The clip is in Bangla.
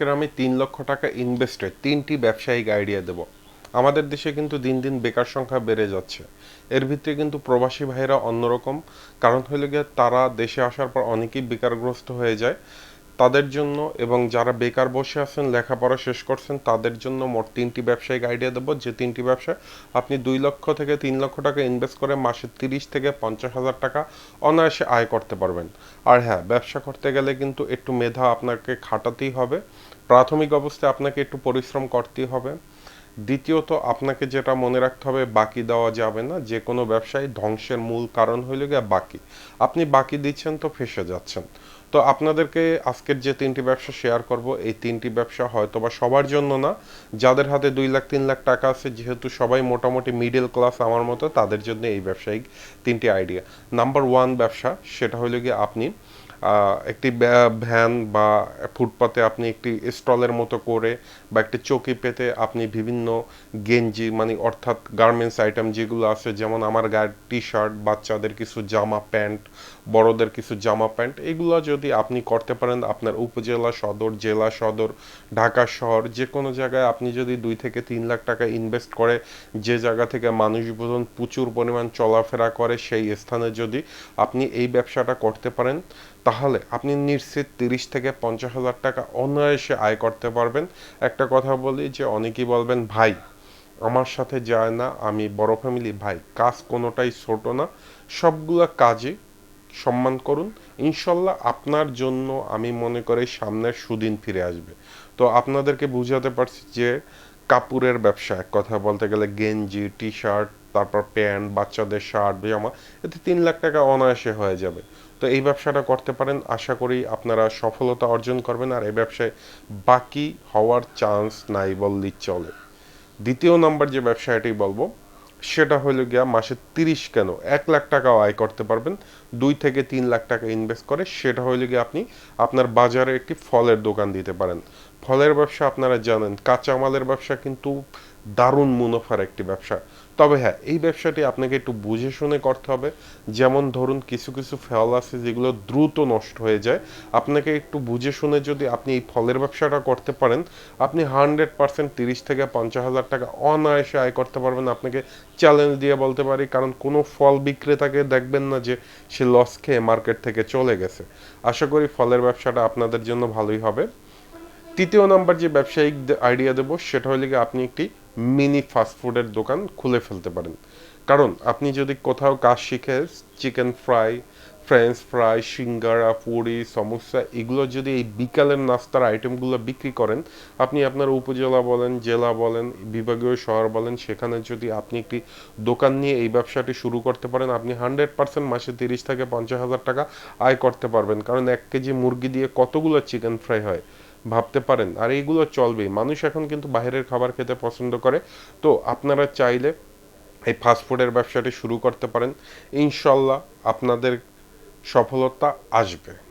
আজকের আমি তিন লক্ষ টাকা ইনভেস্টে তিনটি ব্যবসায়িক আইডিয়া দেব। আমাদের দেশে কিন্তু দিন দিন বেকার সংখ্যা বেড়ে যাচ্ছে। এর ভিতরে কিন্তু প্রবাসী ভাইরা অন্যরকম। কারণ হলো গিয়ে তারা দেশে আসার পর অনেকেই বেকারগ্রস্ত হয়ে যায়। তাদের জন্য এবং যারা বেকার বসে আছেন, লেখাপড়া শেষ করছেন, তাদের জন্য মোট তিনটি ব্যবসায়িক আইডিয়া দেবো। যে তিনটি ব্যবসা, আপনি দুই লক্ষ থেকে তিন লক্ষ টাকা ইনভেস্ট করে মাসে তিরিশ থেকে পঞ্চাশ হাজার টাকা অনায়াসে আয় করতে পারবেন। আর হ্যাঁ ব্যবসা করতে গেলে কিন্তু একটু মেধা আপনাকে খাটাতেই হবে। প্রাথমিক অবস্থায় আপনাকে একটু পরিশ্রম করতেই হবে। দ্বিতীয়ত আপনাকে যেটা মনে রাখতে হবে, বাকি দেওয়া যাবে না। যে কোনো ব্যবসায় ধ্বংসের মূল কারণ হইল গিয়ে বাকি। আপনি বাকি দিচ্ছেন তো ফেসে যাচ্ছেন। তো আপনাদেরকে আজকের যে তিনটি ব্যবসা শেয়ার করব, এই তিনটি ব্যবসা হয়তো বা সবার জন্য না। যাদের হাতে দুই লাখ, তিন লাখ টাকা আছে, যেহেতু সবাই মোটামুটি মিডল ক্লাস আমার মতো, তাদের জন্য এই ব্যবসায়িক তিনটি আইডিয়া নাম্বার ওয়ান ব্যবসা, সেটা হলো গিয়ে আপনি একটি ভ্যান বা ফুটপাতে আপনি একটি স্টলের মতো করে বা একটি চৌকি পেতে আপনি বিভিন্ন গেঞ্জি মানে অর্থাৎ গার্মেন্টস আইটেম যেগুলো আছে, যেমন আমার গায়ের টি শার্ট বাচ্চাদের কিছু জামা প্যান্ট, বড়দের কিছু জামা প্যান্ট, এগুলো যদি আপনি করতে পারেন আপনার উপজেলা সদর, জেলা সদর, ঢাকা শহর যে কোনো জায়গায় আপনি যদি দুই থেকে তিন লাখ টাকা ইনভেস্ট করে, যে জায়গা থেকে মানুষজন প্রচুর পরিমাণ চলাফেরা করে, সেই স্থানে যদি আপনি এই ব্যবসাটা করতে পারেন তাহলে আপনি নিশ্চিত তিরিশ থেকে পঞ্চাশ হাজার টাকা অনায়াসে আয় করতে পারবেন। একটা কথা বলি যে অনেকেই বলবেন, ভাই, আমার সাথে যায় না, আমি বড় ফ্যামিলি ভাই, কাজ কোনোটাই ছোট না। সবগুলা কাজে সম্মান করুন। ইনশাল্লাহ আপনার জন্য আমি মনে করি সামনের সুদিন ফিরে আসবে। তো আপনাদেরকে বুঝাতে পারছি যে কাপড়ের ব্যবসা, এক কথা বলতে গেলে গেঞ্জি টি শার্ট তারপর প্যান্ট, বাচ্চাদের শার্ট জামা, এতে তিন লাখ টাকা অনায়াসে হয়ে যাবে। তো এই ব্যবসাটা করতে পারেন। আশা করি আপনারা সফলতা অর্জন করবেন আর এই ব্যবসায় বাকি হওয়ার চান্স নাই বললেই চলে। দ্বিতীয় নাম্বার যে ব্যবসায়টি বলব, সেটা হলো গিয়া মাসে তিরিশ কেন? এক লাখ টাকাও আয় করতে পারবেন। দুই থেকে তিন লাখ টাকা ইনভেস্ট করে সেটা হলো গিয়ে আপনি আপনার বাজারে একটি ফলের দোকান দিতে পারেন। ফলের ব্যবসা আপনারা জানেন, কাঁচামালের ব্যবসা কিন্তু দারুণ মুনাফার একটি ব্যবসা। তবে হ্যাঁ এই ব্যবসাটি আপনাকে একটু বুঝে শুনে করতে হবে। যেমন ধরুন, কিছু কিছু ফল আছে যেগুলো দ্রুত নষ্ট হয়ে যায়। আপনাকে একটু বুঝে শুনে যদি আপনি এই ফলের ব্যবসাটা করতে পারেন, আপনি হান্ড্রেড পার্সেন্ট তিরিশ থেকে পঞ্চাশ হাজার টাকা অনায়াসে আয় করতে পারবেন। আপনাকে চ্যালেঞ্জ দিয়ে বলতে পারি, কারণ কোনো ফল বিক্রেতাকে দেখবেন না যে সে লস খেয়ে মার্কেট থেকে চলে গেছে। আশা করি ফলের ব্যবসাটা আপনাদের জন্য ভালোই হবে। তৃতীয় নাম্বার যে ব্যবসায়িক আইডিয়া দেবো, সেটা হলে আপনি একটি মিনি ফাস্টফুডের দোকান খুলে ফেলতে পারেন। কারণ আপনি যদি কোথাও কাজ শিখে chicken fry, French fry, singara, puri, samosa, এগুলো যদি এই বিকালের নাস্তার আইটেমগুলো বিক্রি করেন, আপনি আপনার উপজেলা বলেন, জেলা বলেন, বিভাগীয় শহর বলেন, সেখানে যদি আপনি একটি দোকান নিয়ে এই ব্যবসাটি শুরু করতে পারেন, আপনি হান্ড্রেড পার্সেন্ট মাসে তিরিশ থেকে পঞ্চাশ হাজার টাকা আয় করতে পারবেন। কারণ এক কেজি মুরগি দিয়ে কতগুলো চিকেন ফ্রাই হয়? ভাবতে পারেন। আর এইগুলো চলবে মানুষ এখন কিন্তু বাইরের খাবার খেতে পছন্দ করে। তো আপনারা চাইলে এই ফাস্টফুডের ব্যবসাটি শুরু করতে পারেন। ইনশাল্লাহ আপনাদের সফলতা আসবে।